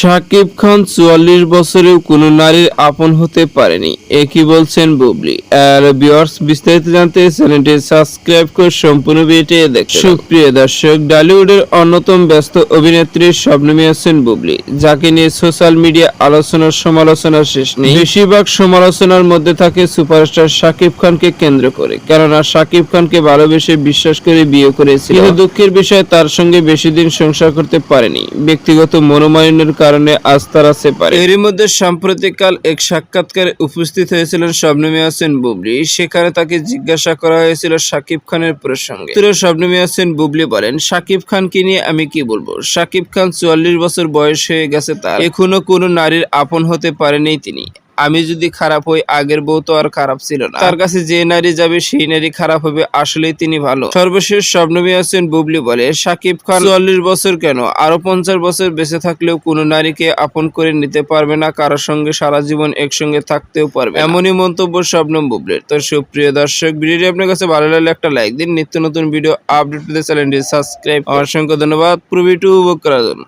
শাকিব খান চুয়াল্লিশ বছরেও কোনো নারীর আপন হতে পারেনি। এ কি বলছেন বুবলি। আর বিয়ার্স বিস্তারিত জানতে চ্যানেলটি সাবস্ক্রাইব করে সম্পূর্ণ ভিডিওটি দেখুন সুপ্রিয় দর্শক ডালিউডের অন্যতম ব্যস্ত অভিনেত্রী শবনমী আছেন বুবলি যাকে নিয়ে সোশ্যাল মিডিয়া আলোচনার সমালোচনার শেষ নেই। বেশিরভাগ সমালোচনার মধ্যে থাকে সুপারস্টার শাকিব খানকে কেন্দ্র করে। কেননা শাকিব খানকে ভালোবেসে বিশ্বাস করে বিয়ে করেছিল। দুঃখের বিষয় তার সঙ্গে বেশি দিন সংসার করতে পারেনি। ব্যক্তিগত মনোমালিন্যের কারণে আজ রাখতে পারে এরই মধ্যে সাম্প্রতিককাল এক সাক্ষাৎকারে উপস্থিত হয়েছিলেন শবনমী হাসেন বুবলি। সেখানে তাকে জিজ্ঞাসা করা হয়েছিল সাকিব খানের প্রসঙ্গে। শবনমী হাসিন বুবলি বলেন, শাকিব খানকে নিয়ে আমি কি বলব? সাকিব খান চুয়াল্লিশ বছর বয়স হয়ে গেছে তার। এখনও কোনো নারীর আপন হতে পারেনি তিনি। আমি যদি খারাপ হই, আগের বউ তো আর খারাপ ছিল না। তার কাছে যে নারী যাবে, সেই নারী খারাপ হবে, আসলেই তিনি ভালো। সর্বশেষ স্বপ্নবী হোসেন বুবলি বলে সাকিব খান চুয়াল্লিশ বছর কেন? আরও পঞ্চাশ বছর বেঁচে থাকলেও কোনো নারীকে আপন করে নিতে পারবে না, কারোর সঙ্গে সারা জীবন একসঙ্গে থাকতেও পারবে এমনই মন্তব্য স্বপ্নম বুবলির। তো সুপ্রিয় দর্শক, ভিডিওটি আপনার কাছে ভালো লাগলে একটা লাইক দিন। নিত্য নতুন ভিডিও আপডেট পেতে চ্যানেলটি সাবস্ক্রাইব। অসংখ্য ধন্যবাদ। পুরো ভিডিও উপভোগ করার জন্য।